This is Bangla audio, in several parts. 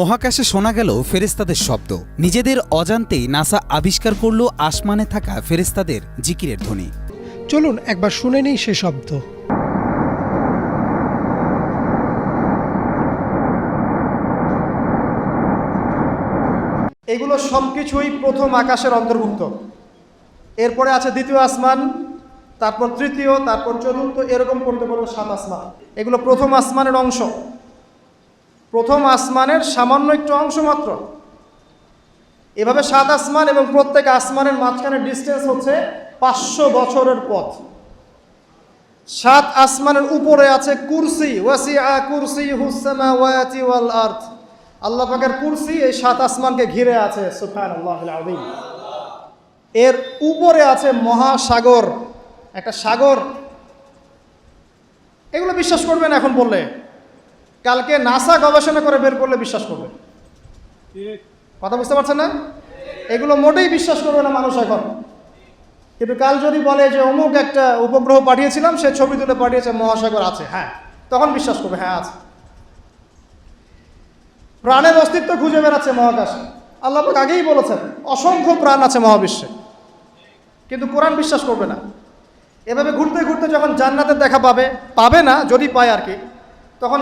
মহাকাশে শোনা গেল ফেরেস্তাদের শব্দ। নিজেদের অজান্তেই নাসা আবিষ্কার করল আসমানে থাকা ফেরেস্তাদের জিকিরের ধ্বনি। চলুন একবার শুনে নেই সে শব্দ। এগুলো সব কিছুই প্রথম আকাশের অন্তর্ভুক্ত। এরপরে আছে দ্বিতীয় আসমান তারপর তৃতীয় তারপর চতুর্থ এরকম করতে পারব সাত আসমান। এগুলো প্রথম আসমানের অংশ। প্রথম আসমানের সামান্য একটু অংশ মাত্র। এভাবে সাত আসমান এবং প্রত্যেক আসমানের মাঝখানে ডিস্টেন্স হচ্ছে পাঁচশো বছরের পথ। সাত আসমানের উপরে আছে কুরসি, ওয়াসিআ কুরসি হুসামা ওয়াতি ওয়াল আর্থ আল্লাহ পাকের কুরসি এই সাত আসমানকে ঘিরে আছে সুবহানাল্লাহ আযীম। এর উপরে আছে মহাসাগর, একটা সাগর। এগুলো বিশ্বাস করবেন এখন বললে। কালকে নাসা গবেষণা করে বের করলে বিশ্বাস করবে। কথা বুঝতে পারছেন না? এগুলো মোটেই বিশ্বাস করবে না মানুষ এখন। কিন্তু কাল যদি বলে যে অমুক একটা উপগ্রহ পাঠিয়েছিলাম সে ছবি তুলে পাঠিয়েছে মহাসাগর আছে হ্যাঁ তখন বিশ্বাস করবে হ্যাঁ আছে। প্রাণের অস্তিত্ব খুঁজে বেড়াচ্ছে মহাকাশে। আল্লাহ আগেই বলেছেন অসংখ্য প্রাণ আছে মহাবিশ্বে। কিন্তু কোরআন বিশ্বাস করবে না। এভাবে ঘুরতে ঘুরতে যখন জান্নাতের দেখা পাবে পাবে না যদি পায় আর কি তখন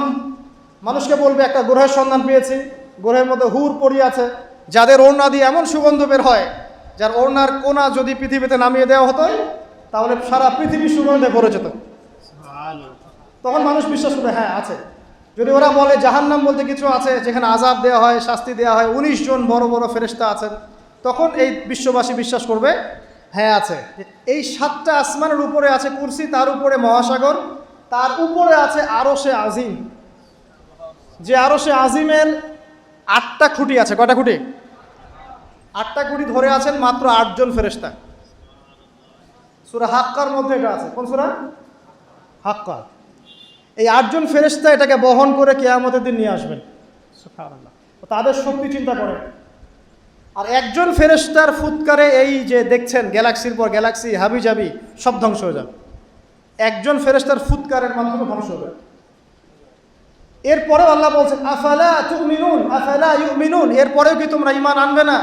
মানুষকে বলবে, একটা গ্রহের সন্ধান পেয়েছি। গ্রহের মধ্যে হুর পড়িয়ে আছে, যাদের ওড়না দিয়ে এমন সুগন্ধ বের হয়, যার ওড়নার কোনা যদি পৃথিবীতে নামিয়ে দেওয়া হতো, তাহলে সারা পৃথিবী সুগন্ধে ভরে যেত। তখন মানুষ বিশ্বাস করবে হ্যাঁ আছে। যদি ওরা বলে জাহান্নাম বলতে কিছু আছে, যেখানে আজাব দেওয়া হয়, শাস্তি দেওয়া হয়, উনিশ জন বড় বড় ফেরেস্তা আছেন, তখন এই বিশ্ববাসী বিশ্বাস করবে হ্যাঁ আছে। এই সাতটা আসমানের উপরে আছে কুরসি, তার উপরে মহাসাগর, তার উপরে আছে আরও সে আজিম। যে আরও সে আজিমের আটটা খুঁটি আছে কটা খুঁটি? আটটা খুঁটি ধরে আছেন মাত্র আটজন ফেরেস্তা সুরা হাক্কার মধ্যে এটা আছে। কোন সুরা? হাক্কা এই আটজন ফেরেস্তা এটাকে বহন করে কেয়ামতের দিন নিয়ে আসবেন। তাদের শক্তি চিন্তা করে। আর একজন ফেরেস্তার ফুৎকারে এই যে দেখছেন গ্যালাক্সির পর গ্যালাক্সি হাবি জাবি সব ধ্বংস হয়ে যাবে। একজন ফেরেস্তার ফুৎকারের মাধ্যমে ধ্বংস হয়ে হবে এরপরেও আল্লাহ বলছেন, আফালা তুমিনুন, আফালা ইউমিনুন? এরপরেও কি তোমরা ইমান আনবে না?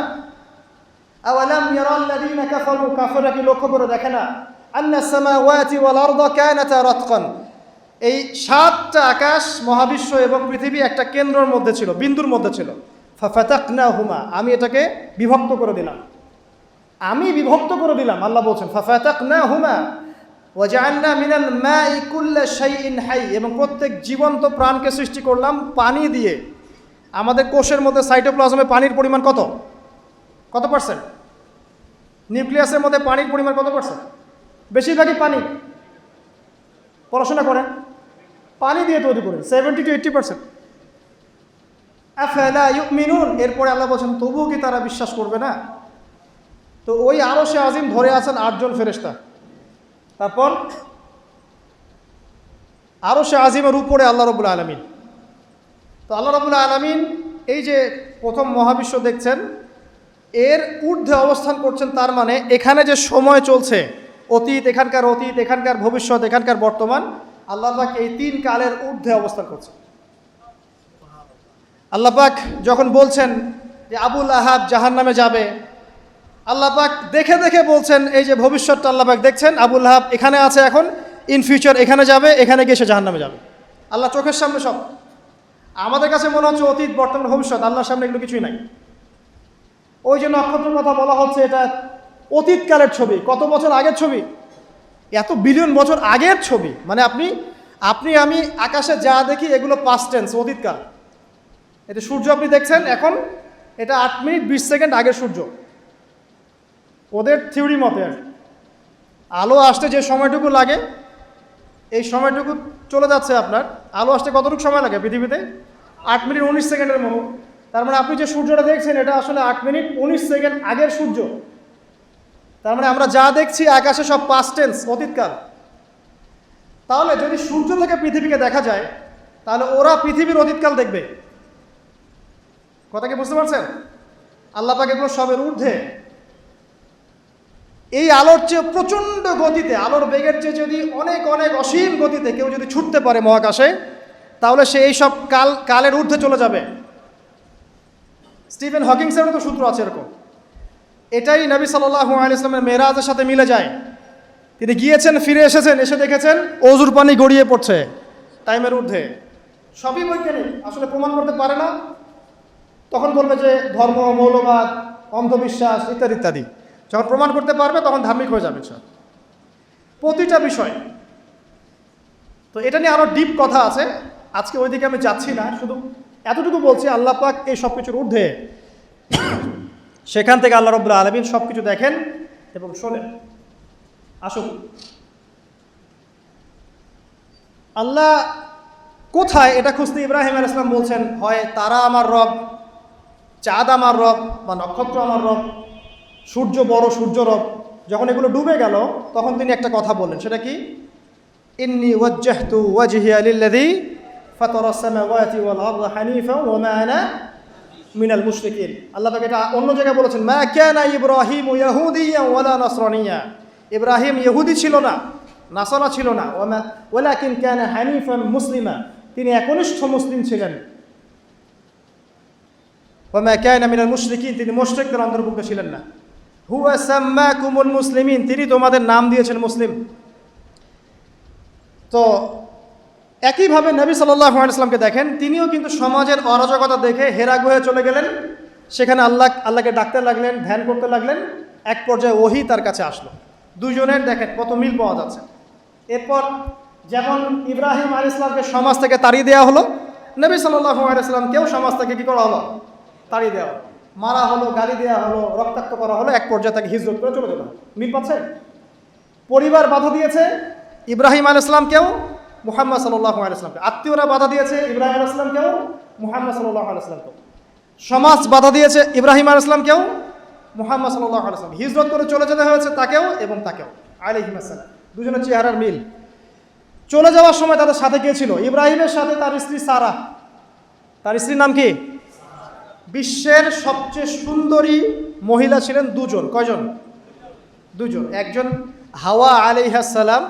আওয়ালাম ইয়ারাল্লাযীনা কাফারু? কাফেররা কি লক্ষ্য করে দেখে না? আন্না সামাওয়াতি ওয়াল আরদা কানাতা রাতকান। এই সাতটা আকাশ, মহাবিশ্ব এবং পৃথিবী একটা কেন্দ্রের মধ্যে ছিল, বিন্দুর মধ্যে ছিল। ফাফাতাকনাহুমা, আমি এটাকে বিভক্ত করে দিলাম। আমি বিভক্ত করে দিলাম, আল্লাহ বলছেন, ফাফাতাকনাহুমা। ওয়াজআলনা মিনাল মাই কুল্লা শাইইন হাই, এবং প্রত্যেক জীবন্ত প্রাণকে সৃষ্টি করলাম পানি দিয়ে। আমাদের কোষের মধ্যে সাইটোপ্লাজমে পানির পরিমাণ কত? কত পার্সেন্ট? নিউক্লিয়াসের মধ্যে পানির পরিমাণ কত পার্সেন্ট? বেশিরভাগই পানি। পড়াশোনা করেন। পানি দিয়ে তৈরি করেন সেভেন্টি টু এইট্টি পার্সেন্ট মিনুন এরপরে আল্লাহ বলছেন, তবুও কি তারা বিশ্বাস করবে না? তো ওই আরও সে আজিম ধরে আছেন আটজন ফেরেস্তা তারপর আরও সে আজিমের উপরে আল্লাহ রবুল্লা আলমিন। তো আল্লাহ রবুল্লা আলমিন এই যে প্রথম মহাবিশ্ব দেখছেন, এর ঊর্ধ্বে অবস্থান করছেন তার মানে এখানে যে সময় চলছে, অতীত, এখানকার অতীত, এখানকার ভবিষ্যৎ, এখানকার বর্তমান, আল্লাহ পাক এই তিন কালের ঊর্ধ্বে অবস্থান করছে আল্লাহ পাক যখন বলছেন যে আবুল আহাব জাহান নামে যাবে আল্লাহ পাক দেখে দেখে বলছেন, এই যে ভবিষ্যৎটা আল্লাহ পাক দেখছেন, আবুল আহাব এখানে আছে এখন ইন ফিউচার এখানে যাবে, এখানে গিয়ে সে জাহান নামে যাবে। আল্লাহ চোখের সামনে সব। আমাদের কাছে মনে হচ্ছে অতীত, বর্তমান, ভবিষ্যৎ, আল্লাহর সামনে এগুলো কিছুই নাই। ওই যে নক্ষত্রের কথা বলা হচ্ছে, এটা অতীতকালের ছবি, কত বছর আগের ছবি? এত বিলিয়ন বছর আগের ছবি। মানে আপনি আপনি, আমি আকাশে যা দেখি, এগুলো পাস্ট টেন্স অতীতকাল। এটা সূর্য আপনি দেখছেন, এখন এটা আট মিনিট বিশ সেকেন্ড আগের সূর্য। ওদের থিওরি মতে আর আলো আসতে যে সময়টুকু লাগে, এই সময়টুকু চলে যাচ্ছে আপনার। আলো আসতে কতটুকু সময় লাগে পৃথিবীতে? আট মিনিট উনিশ সেকেন্ডের মতো। তার মানে আপনি যে সূর্যটা দেখছেন, এটা আসলে আট মিনিট উনিশ সেকেন্ড আগের সূর্য। তার মানে আমরা যা দেখছি, আকাশে সব পাস্ট টেন্স অতীতকাল। তাহলে যদি সূর্য থেকে পৃথিবীকে দেখা যায়, তাহলে ওরা পৃথিবীর অতীতকাল দেখবে। কথা কি বুঝতে পারছেন? আল্লাহ পাক এগুলো সবের ঊর্ধ্বে এই আলোর চেয়ে প্রচণ্ড গতিতে, আলোর বেগের চেয়ে যদি অনেক অনেক অসীম গতিতে কেউ যদি ছুটতে পারে মহাকাশে, তাহলে সে এই সব কাল, কালের ঊর্ধ্বে চলে যাবে। স্টিফেন হকিংসের মতো সূত্র আছে এরকম। এটাই নবী সাল্লাহ আলিয়াল্লামের মেয়েরাজের সাথে মিলে যায়। তিনি গিয়েছেন, ফিরে এসেছেন, এসে দেখেছেন, অজুর পানি গড়িয়ে পড়ছে টাইমের ঊর্ধ্বে। সবই বৈজ্ঞানিক, আসলে প্রমাণ করতে পারে না। তখন বলবে যে ধর্ম, মৌলবাদ, অন্ধবিশ্বাস, ইত্যাদি ইত্যাদি। যখন প্রমাণ করতে পারবে, তখন ধার্মিক হয়ে যাবে সব। প্রতিটা বিষয়। তো এটা নিয়ে আরও ডিপ কথা আছে। আজকে ওইদিকে আমি যাচ্ছি না, শুধু এতটুকু বলছি, আল্লাহ পাক এই সব কিছুর ঊর্ধ্বে। সেখান থেকে আল্লাহ রব্বুল আলমিন সব কিছু দেখেন এবং শোনেন। আসুন। আল্লাহ কোথায়, এটা খুঁজতে ইব্রাহিম আল ইসলাম বলছেন, হয় তারা আমার রব, চাঁদ আমার রব বা নক্ষত্র আমার রব। সূর্য বড়, সূর্য রব। যখন এগুলো ডুবে গেল, তখন তিনি একটা কথা বললেন, সেটা কি? ইন্নি ওয়াজ্জাহতু ওয়াজহিয়া লিল্লাযী ফাতারা আস-সামাওয়াতি ওয়াল আরদা হানিফা ওয়া মা আনা মিনাল মুশরিকিন। আল্লাহ পাক এটা অন্য জায়গায় বলেছেন, মা কানা ইব্রাহিম ইয়াহুদিয়া ওয়ালা নাসরানিয়া। ইব্রাহিম ইহুদি ছিল না, নাসারা ছিল না। ওয়া ওয়ালাকিন কানা হানিফান মুসলিমা। তিনি একনিষ্ঠ মুসলিম ছিলেন। ওমা কায়না মিনাল মুশরিকিন, তিনি মুশরিকদের অন্তর্ভুক্ত ছিলেন না। হুয়া মুসলিমিন, তিনি তোমাদের নাম দিয়েছেন মুসলিম। তো একইভাবে নবী সাল্লাহ ইসলামকে দেখেন, তিনিও কিন্তু সমাজের অরাজকতা দেখে হেরাগ হয়ে চলে গেলেন। সেখানে আল্লাহ, আল্লাহকে ডাকতে লাগলেন, ধ্যান করতে লাগলেন, এক পর্যায়ে ওহি তার কাছে আসলো। দুজনের দেখেন কত মিল পাওয়া যাচ্ছে। এরপর যেমন ইব্রাহিম আল ইসলামকে সমাজ থেকে তাড়িয়ে দেওয়া হলো, নবী সাল্লাহ আলাইসলামকেও সমাজ থেকে কী করা হলো? তাড়িয়ে দেওয়া হলো। মারা হলো, গালি দেওয়া হলো, রক্তাক্ত করা হলো, এক পর্যায়ে তাকে হিজরত করে চলে যেতে মিল পাচ্ছে? পরিবার বাধা দিয়েছে ইব্রাহিম আল ইসলামকেও মুহাম্মদ সাল্লাহ আলাইসলামকে আত্মীয়রা বাধা দিয়েছে ইব্রাহিম আল ইসলামকেও মুহাম্মদ সাল্লাহ আলাইসলামকেও সমাজ বাধা দিয়েছে ইব্রাহিম আল ইসলামকেও মুহাম্মদ সাল্লাহ আলাইসলাম হিজরত করে চলে যেতে হয়েছে তাকেও এবং তাকেও। আলিহিম আসসালাম। দুজনের চেহারার মিল। চলে যাওয়ার সময় তাদের সাথে কে ছিল? ইব্রাহিমের সাথে তার স্ত্রী সারা। তার স্ত্রীর নাম কি? বিশ্বের সবচেয়ে সুন্দরী মহিলা ছিলেন দুজন। কয়জন? দুজন। একজন হাওয়া আলিহাসাল্লাম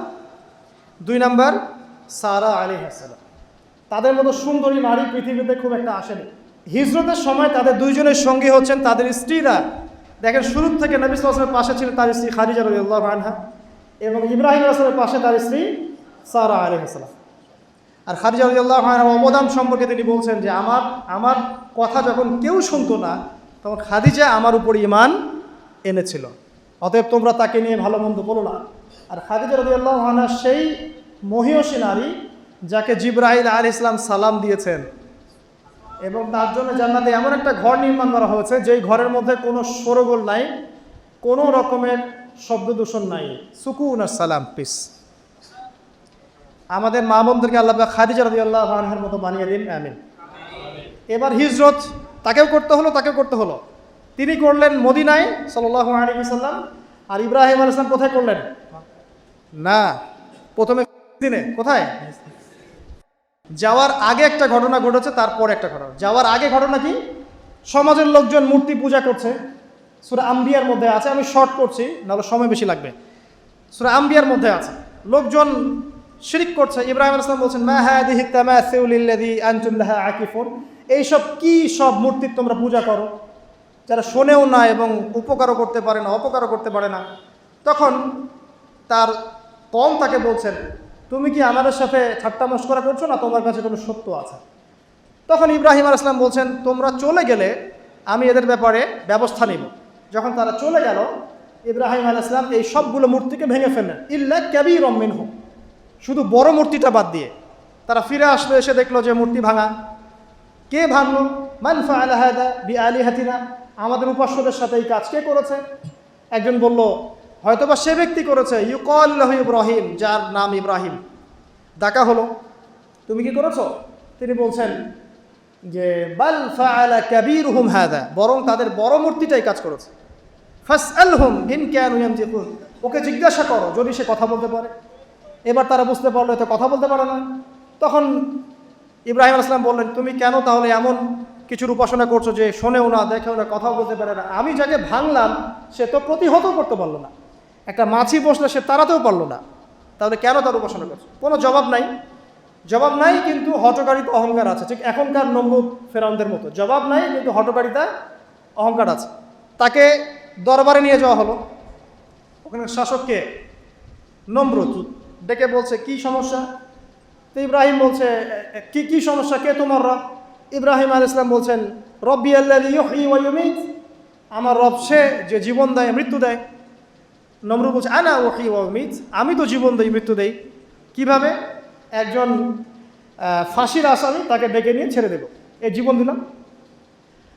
দুই নাম্বার সারা আলিহাসাল্লাম তাদের মতো সুন্দরী নারী পৃথিবীতে খুব একটা আসেনি। হিজরতের সময় তাদের দুইজনের সঙ্গী হচ্ছেন তাদের স্ত্রীরা। দেখেন শুরু থেকে নবী সালামের পাশে ছিল তার স্ত্রী খাদিজা রবিউল্লাহ আনহা এবং ইব্রাহিম আসলামের পাশে তার স্ত্রী সারা আলিহাসাল্লাম আর খাদিজা রবিউল্লাহ আনহা অবদান সম্পর্কে তিনি বলছেন যে, আমার আমার কথা যখন কেউ শুনতো না, তখন খাদিজা আমার উপর ইমান এনেছিল। অতএব তোমরা তাকে নিয়ে ভালো মন্দ বলো না। আর খাদিজা রবিউল্লাহ আনহা সেই মহিয়সী নারী যাকে জিব্রাহিল আল ইসলাম সালাম দিয়েছেন। এবং তার জন্য জান্নাতে এমন একটা ঘর নির্মাণ করা হয়েছে, যেই ঘরের মধ্যে কোনো সরগোল নাই, কোনো রকমের শব্দ দূষণ নাই। সুকুন আর সালাম পিস আমাদের মা বোনদেরকে আল্লাহ খাদিজা রদি আল্লাহ মতো বানিয়ে দিন, আমিন। এবার হিজরত তাকেও করতে হলো, তাকেও করতে হলো। তিনি করলেন মদিনায় সাল্লাহ আলী সাল্লাম আর ইব্রাহিম আল ইসলাম কোথায় করলেন? না, প্রথমে দিনে কোথায়? যাওয়ার আগে একটা ঘটনা ঘটেছে, তারপর একটা ঘটনা। যাওয়ার আগে ঘটনা কি? সমাজের লোকজন মূর্তি পূজা করছে। সুরা আম্বিয়ার মধ্যে আছে, আমি শর্ট করছি, নাহলে সময় বেশি লাগবে। সুরা আম্বিয়ার মধ্যে আছে। লোকজন শিরিক করছে। ইব্রাহিম ইসলাম বলছেন, মা হ্যাঁ দিহি তামা সেউলিল্লাদি আনতুল্লাহ আকিফুন। এইসব কি সব মূর্তির তোমরা পূজা করো? যারা শোনেও না এবং উপকারও করতে পারে না, অপকারও করতে পারে না, তখন তার কম তাকে বলছেন, তুমি কি আমাদের সাথে ঠাট্টা মস্করা করছ না? তোমার কাছে কোনো সত্য আছে? তখন ইব্রাহিম আল ইসলাম বলছেন, তোমরা চলে গেলে আমি এদের ব্যাপারে ব্যবস্থা নিব। যখন তারা চলে গেল, ইব্রাহিম আল ইসলাম এই সবগুলো মূর্তিকে ভেঙে ফেললেন। ইল্লা ক্যাবি রম্মিন হোক শুধু বড় মূর্তিটা বাদ দিয়ে। তারা ফিরে আসলো, এসে দেখল যে মূর্তি ভাঙা। কে ভাঙলো মানফা আলাহাদা বি আলী হাতিনা আমাদের উপাস্যদের সাথে এই কাজ কে করেছে? একজন বলল, হয়তোবা সে ব্যক্তি করেছে, ইউকল্লাহ ইব্রাহিম, যার নাম ইব্রাহিম। ডাকা হলো, তুমি কি করেছ? তিনি বলছেন যে, বাল ফাআলা কাবির হুম হাদা বরং তাদের বড় মূর্তিটাই কাজ করেছে। ফাস আল হুম ইন ক্যান ওকে জিজ্ঞাসা করো, যদি সে কথা বলতে পারে। এবার তারা বুঝতে পারল এতে কথা বলতে পারে না। তখন ইব্রাহিম আসলাম বললেন, তুমি কেন তাহলে এমন কিছুর উপাসনা করছ যে শোনেও না, দেখেও না, কথাও বলতে পারে না? আমি যাকে ভাঙলাম, সে তো প্রতিহত করতে পারল না। একটা মাছি বসলে সে তাড়াতেও পারল না। তাহলে কেন তার উপাসনা করছ? কোনো জবাব নাই। জবাব নাই, কিন্তু হটকারিতা অহংকার আছে। ঠিক এখনকার নম্বর ফেরাউনদের মতো। জবাব নাই, কিন্তু হটকারিতা অহংকার আছে। তাকে দরবারে নিয়ে যাওয়া হলো। ওখানে শাসককে নমরুদ। ডেকে বলছে, কি সমস্যা? তো ইব্রাহিম বলছে "এ, এ, কি কি সমস্যা? কে তোমার রব? ইব্রাহিম আল ইসলাম বলছেন রব্বি আল্লাহ আমার রব সে যে জীবন দেয় মৃত্যু দেয়। নমরুদ বলছে আনা ওহি ওমিত আমি তো জীবন দেই মৃত্যু দেই। কীভাবে? একজন ফাঁসির আসামি তাকে ডেকে নিয়ে ছেড়ে দেব। এই জীবন দিলাম।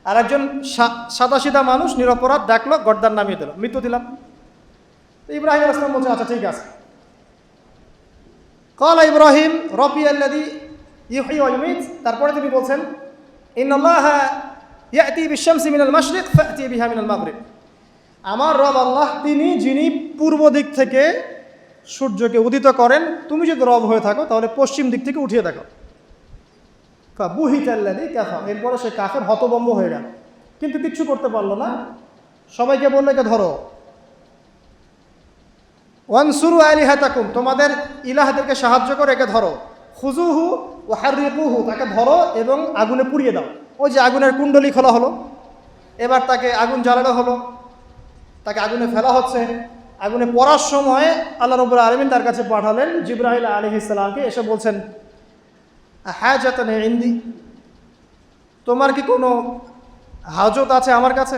আর একজন সাদা সিধা মানুষ নিরপরাধ ডাকলো গর্দান নামিয়ে দিল মৃত্যু দিলাম। ইব্রাহিম আসলাম বলছে আচ্ছা ঠিক আছে। কল ইব্রাহিম রবি আল্লাদি ইউহি ওয়ুমিত তারপরে তিনি বলছেন ইন্নাল্লাহ ইয়াতি বিশামসি মিনাল মাশরিক ফাতি বিহা মিনাল মাগরিব আমার রব আল্লাহ, তিনি যিনি পূর্ব দিক থেকে সূর্যকে উদিত করেন, তুমি যদি রব হয়ে থাকো, তাহলে পশ্চিম দিক থেকে উঠিয়ে দেখো। বুহিত আল্লাদি কাফা এরপরে সে কাফের হতবম্ব হয়ে গেল। কিন্তু কিচ্ছু করতে পারল না। সবাইকে বললে, একে ধরো। ওয়ানসুরু আলী হাতাকুম তোমাদের ইলাহাদেরকে সাহায্য করে, একে ধরো। খুজুহু ও হারিকুহু, তাকে ধরো এবং আগুনে পুড়িয়ে দাও। ওই যে আগুনের কুণ্ডলি খোলা হলো, এবার তাকে আগুন জ্বালানো হলো। তাকে আগুনে ফেলা হচ্ছে। আগুনে পড়ার সময় আল্লাহ রবুল আলমিন তার কাছে পাঠালেন জিব্রাহিল আলী ইসলামকে এসে বলছেন হ্যাঁ যাতেন ইন্দি, তোমার কি কোনো হাজত আছে আমার কাছে?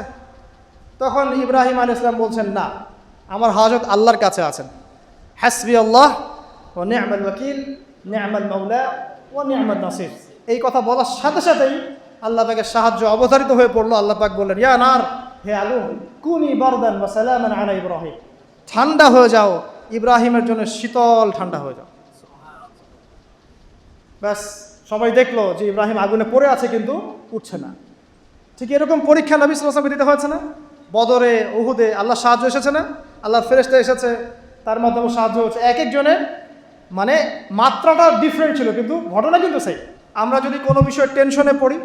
তখন ইব্রাহিম আলী ইসলাম বলছেন, না। আমার হাজত আল্লাহর কাছে আছেন। হাসবি আল্লাহ ও নিয়ামাল ওয়াকিল, নিয়ামাল মাউলা ও নিয়ামাল নাসির। এই কথা বলার সাথে সাথেই আল্লাহ পাকের সাহায্য অবধারিত হয়ে পড়ল। আল্লাহ পাক বললেন, ইয়া নার, হে আলু কুনি বারদান বা সালামান আলা ইব্রাহিম। ঠান্ডা হয়ে যাও, ইব্রাহিমের জন্য শীতল ঠান্ডা হয়ে যাও। ব্যাস, সবাই দেখল যে ইব্রাহিম আগুনে পড়ে আছে কিন্তু উঠছে না। ঠিক এরকম পরীক্ষা নবী সালামকে দিতে হয়েছে না? বদরে, উহুদে আল্লাহ সাহায্য এসেছে না? আল্লাহর ফেরেস্তা এসেছে, তার মাধ্যমে সাহায্য হচ্ছে এক একজনের মানে মাত্রাটা ডিফারেন্ট ছিল, কিন্তু ঘটনা কিন্তু সেই আমরা যদি কোনো বিষয়ে টেনশনে পড়ি,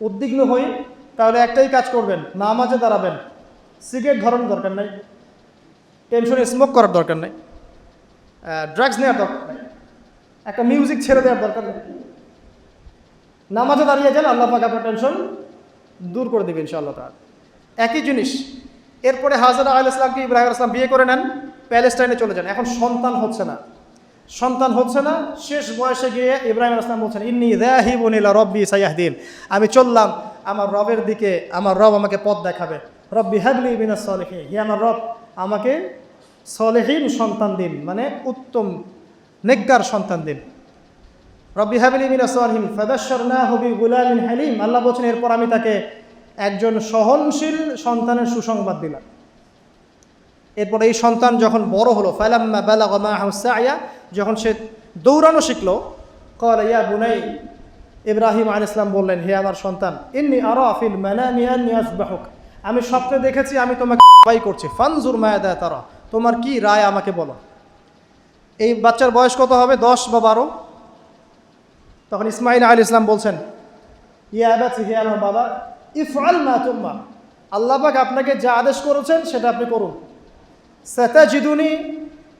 উদ্বিগ্ন হই, তাহলে একটাই কাজ করবেন, নামাজে দাঁড়াবেন। সিগারেট ধরানোর দরকার নাই টেনশনে স্মোক করার দরকার নেই ড্রাগস নেওয়ার দরকার নেই, একটা মিউজিক ছেড়ে দেওয়ার দরকার নেই। নামাজে দাঁড়িয়ে যান আল্লাহ পাক আপনার টেনশন দূর করে দেবে ইনশাআল্লাহ তার একই জিনিস এরপরে হাজারা আল ইসলামকে ইব্রাহিম ইসলাম বিয়ে করে নেন, প্যালেস্টাইনে চলে যান। এখন সন্তান হচ্ছে না। সন্তান হচ্ছে না, শেষ বয়সে গিয়ে ইব্রাহিম ইসলাম বলছেন, ইন্নি দেহিবনিলা রব্বি সাইয়াহদিন। আমি চললাম, আমার রবের দিকে, আমার রব আমাকে পথ দেখাবে। রব্বি হাবলি বিনা সলেহি হে আমার রব, আমাকে সলেহীন সন্তান দিন মানে উত্তম, নেককার সন্তান দিন। রব্বি হাবিলি মিনা সালহিম ফাদাশ্বর না হবি গুলামিন হালিম। আল্লাহ বলছেন, এরপর আমি তাকে একজন সহনশীল সন্তানের সুসংবাদ দিলাম। এরপর এই সন্তান যখন বড় হলো, ফালাম্মা বালাগা মাআহু সায়া, যখন সে দৌড়ানো শিখলো কল ইয়া বুনাই, ইব্রাহিম আল ইসলাম বললেন, হে আমার সন্তান, ইন্নি আরা ফিল মানামি আন্নি আসবাহুক। আমি স্বপ্নে দেখেছি, আমি তোমাকে বাই করছি। ফানজুর মায়া মায়াদা তারা, তোমার কি রায় আমাকে বলো? এই বাচ্চার বয়স কত হবে? দশ বা বারো? তখন ইসমাইল আল ইসলাম বলছেন, ইয়া আবাতি, হে আমার বাবা ইফআল মা তুম্মা আপনাকে যা আদেশ করেছেন সেটা আপনি করুন। সাতাজিদুনি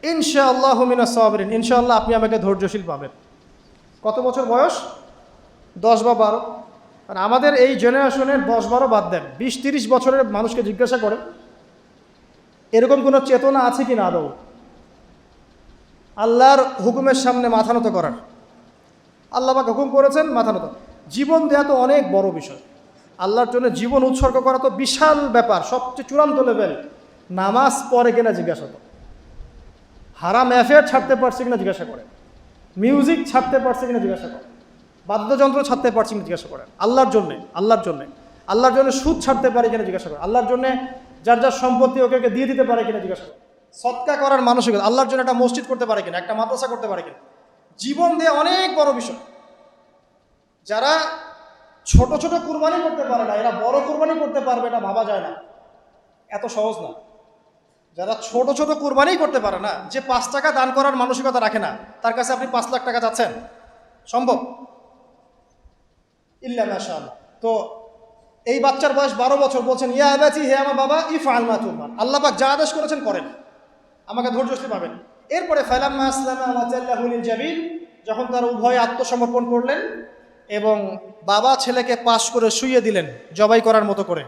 ইনশাআল্লাহ মিনা সাবরিন। ইনশাআল্লাহ আপনি আমাকে ধৈর্যশীল পাবেন। কত বছর বয়স? দশ বা বারো। আর আমাদের এই জেনারেশনের দশ বারো বাদ দেন। বিশ তিরিশ বছরের মানুষকে জিজ্ঞাসা করেন, এরকম কোনো চেতনা আছে কি না আদৌ? আল্লাহর হুকুমের সামনে মাথা নত করার। আল্লাহ হুকুম করেছেন মাথা নত। জীবন দেওয়া তো অনেক বড় বিষয়। আল্লাহর জন্য জীবন উৎসর্গ করা তো বিশাল ব্যাপার, সবচেয়ে চূড়ান্ত লেভেল নামাজ পড়ে কিনা জিজ্ঞাসা করে। হারাম অ্যাফেয়ার ছাড়তে পারছে কিনা জিজ্ঞাসা করে। মিউজিক ছাড়তে পারছে কিনা জিজ্ঞাসা করে। বাদ্যযন্ত্র ছাড়তে পারছে কিনা জিজ্ঞাসা করেন আল্লাহর জন্যে আল্লাহর জন্যে। আল্লাহর জন্য সুদ ছাড়তে পারে কিনা জিজ্ঞাসা করে। আল্লাহর জন্য যার যার সম্পত্তি ওকে ওকে দিয়ে দিতে পারে কিনা জিজ্ঞাসা করে। সৎকা করার মানসিকতা, আল্লাহর জন্য একটা মসজিদ করতে পারে কিনা, একটা মাদ্রাসা করতে পারে কিনা। জীবন দিয়ে অনেক বড় বিষয়। যারা ছোট ছোট কুরবানি করতে পারে না, এরা বড় কুরবানি করতে পারবে এটা ভাবা যায় না। এত সহজ না। যারা ছোট ছোট কুরবানি করতে পারে না, যে পাঁচ টাকা দান করার মানসিকতা রাখে না, তার কাছে আপনি পাঁচ লাখ টাকা চাচ্ছেন সম্ভব? ইল্লা মাশাআল্লাহ তো এই বাচ্চার বয়স বারো বছর, বলছেন, ইয়া আবাচি হে আমার বাবা ইফ আলমা তুমান আল্লাহ পাক যা আদেশ করেছেন করেন। আমাকে ধৈর্যশীল পাবেন এরপরে ফালাম্মা আসলামা ওয়াজাল্লাহুল জাবিল যখন তার উভয় আত্মসমর্পণ করলেন এবং বাবা ছেলেকে পাশ করে শুইয়ে দিলেন, জবাই করার মতো করে।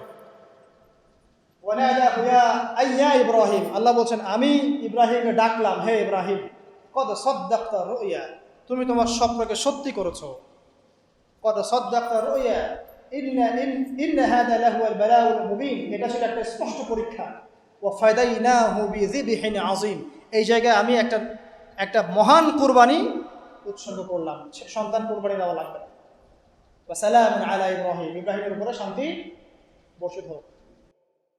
ইব্রাহিম। আল্লাহ বলছেন, আমি ইব্রাহিমকে ডাকলাম, হে ইব্রাহিম, কদ সদ্দাক্তা রুইয়া, তুমি তোমার স্বপ্নকে সত্যি করেছ। কদ সদ্দাক্তা রুইয়া এটা ছিল একটা স্পষ্ট পরীক্ষা। ওয়া ফাদাইনাহু বিযিবহিন আযীম। এই জায়গায় আমি একটা একটা মহান কুরবানি উৎসর্গ করলাম। সন্তান কুরবানি দেওয়া লাগবে ওয়া সালামুন আলা ইব্রাহিম ইব্রাহিমের উপরে শান্তি বর্ষিত হোক